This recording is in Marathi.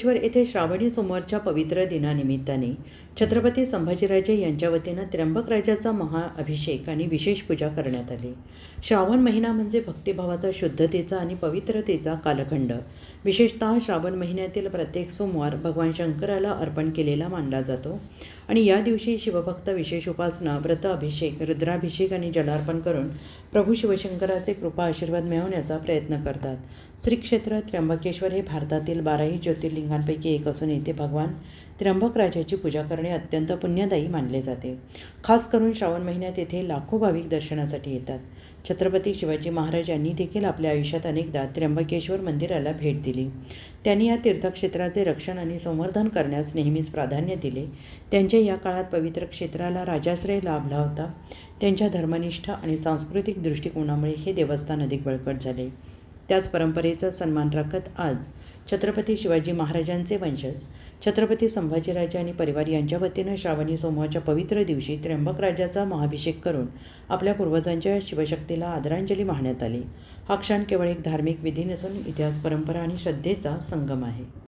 ईश्वर येथे श्रावणी सोमवारच्या पवित्र दिनानिमित्ताने छत्रपती संभाजीराजे यांच्या वतीनं त्र्यंबक राजाचा महाअभिषेक आणि विशेष पूजा करण्यात आली. श्रावण महिना म्हणजे भक्तिभावाचा शुद्धतेचा आणि पवित्रतेचा कालखंड. विशेषतः श्रावण महिन्यातील प्रत्येक सोमवार भगवान शंकराला अर्पण केलेला मानला जातो. आणि या दिवशी शिवभक्त विशेष उपासना व्रत अभिषेक रुद्राभिषेक आणि जलार्पण करून प्रभू शिवशंकराचे कृपा आशीर्वाद मिळवण्याचा प्रयत्न करतात. श्री क्षेत्र त्र्यंबकेश्वर हे भारतातील बाराही ज्योतिर्लिंगांपैकी एक असून येथे भगवान त्र्यंबक राजाची पूजा करणे अत्यंत पुण्यदायी मानले जाते. खास करून श्रावण महिन्यात येथे लाखो भाविक दर्शनासाठी येतात. छत्रपती शिवाजी महाराजांनी देखील आपल्या आयुष्यात अनेकदा त्र्यंबकेश्वर मंदिराला भेट दिली. त्यांनी या तीर्थक्षेत्राचे रक्षण आणि संवर्धन करण्यास नेहमीच प्राधान्य दिले. त्यांच्या या काळात पवित्र क्षेत्राला राजाश्रय लाभला होता. त्यांच्या धर्मनिष्ठ आणि सांस्कृतिक दृष्टिकोनामुळे हे देवस्थान अधिक बळकट झाले. त्याच परंपरेचा सन्मान राखत आज छत्रपती शिवाजी महाराजांचे वंशज छत्रपती संभाजीराजे आणि परिवार यांच्या वतीनं श्रावणी सोमवारच्या पवित्र दिवशी त्र्यंबक राजाचा महाभिषेक करून आपल्या पूर्वजांच्या शिवशक्तीला आदरांजली वाहण्यात आली. हा क्षण केवळ एक धार्मिक विधी नसून इतिहास परंपरा आणि श्रद्धेचा संगम आहे.